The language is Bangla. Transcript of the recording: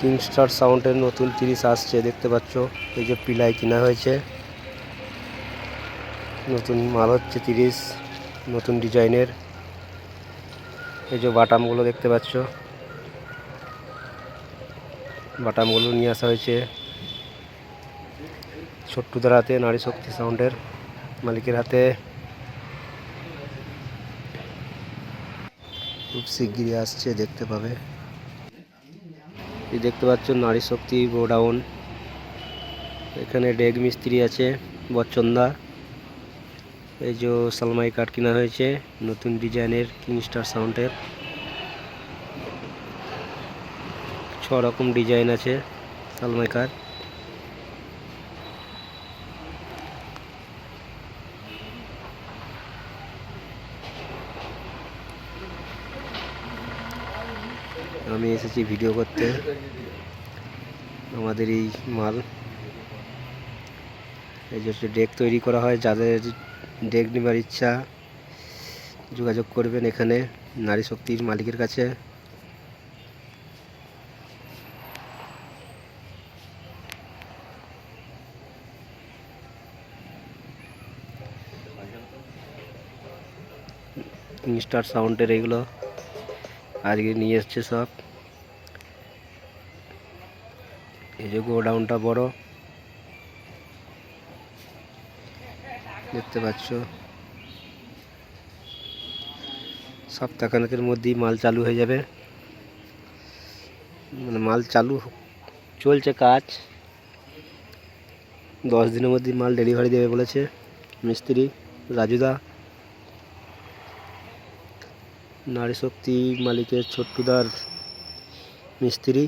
কিংস্টার সাউন্ডের নতুন তিরিশ আসছে, দেখতে পাচ্ছ? এই যে পিলাই কিনা হয়েছে। নতুন মাল হচ্ছে তিরিশ, নতুন ডিজাইনের। এই যে বাটামগুলো দেখতে পাচ্ছ। বাটামগুলো নিয়ে আসা হয়েছে। ছোট্টুদের হাতে, নারী শক্তি সাউন্ডের মালিকের হাতে। খুব শিগগিরই আসছে, দেখতে পাবে। এই দেখতে পাচ্ছ, নারী শক্তি গোডাউন। এখানে ডেগ মিস্ত্রি আছে, বচ্চন্দা। এই যে সালমাই কাঠ কিনা হয়েছে, নতুন ডিজাইনের কিংস্টার সাউন্ডের। ছ রকম ডিজাইন আছে সালমাই কাঠ। আমি এসেছি ভিডিও করতে। আমাদের এই মাল। এই যে ডেক তৈরি করা হয়, যাদের ডেক নেবার ইচ্ছা যোগাযোগ করবেন এখানে, নারী শক্তির মালিকের কাছে। স্টার সাউন্ডের এগুলো। আজকে নিয়ে এসছে সব। এই যে গোডাউনটা বড়। দেখতে পাচ্ছ। সপ্তাহখানেকের মধ্যেই মাল চালু হয়ে যাবে। মানে মাল চালু চলছে কাজ। দশ দিনের মধ্যেই মাল ডেলিভারি দেবে বলেছে মিস্ত্রি রাজুদা। নারী শক্তি মালিকের ছোট্টুদার মিস্ত্রি।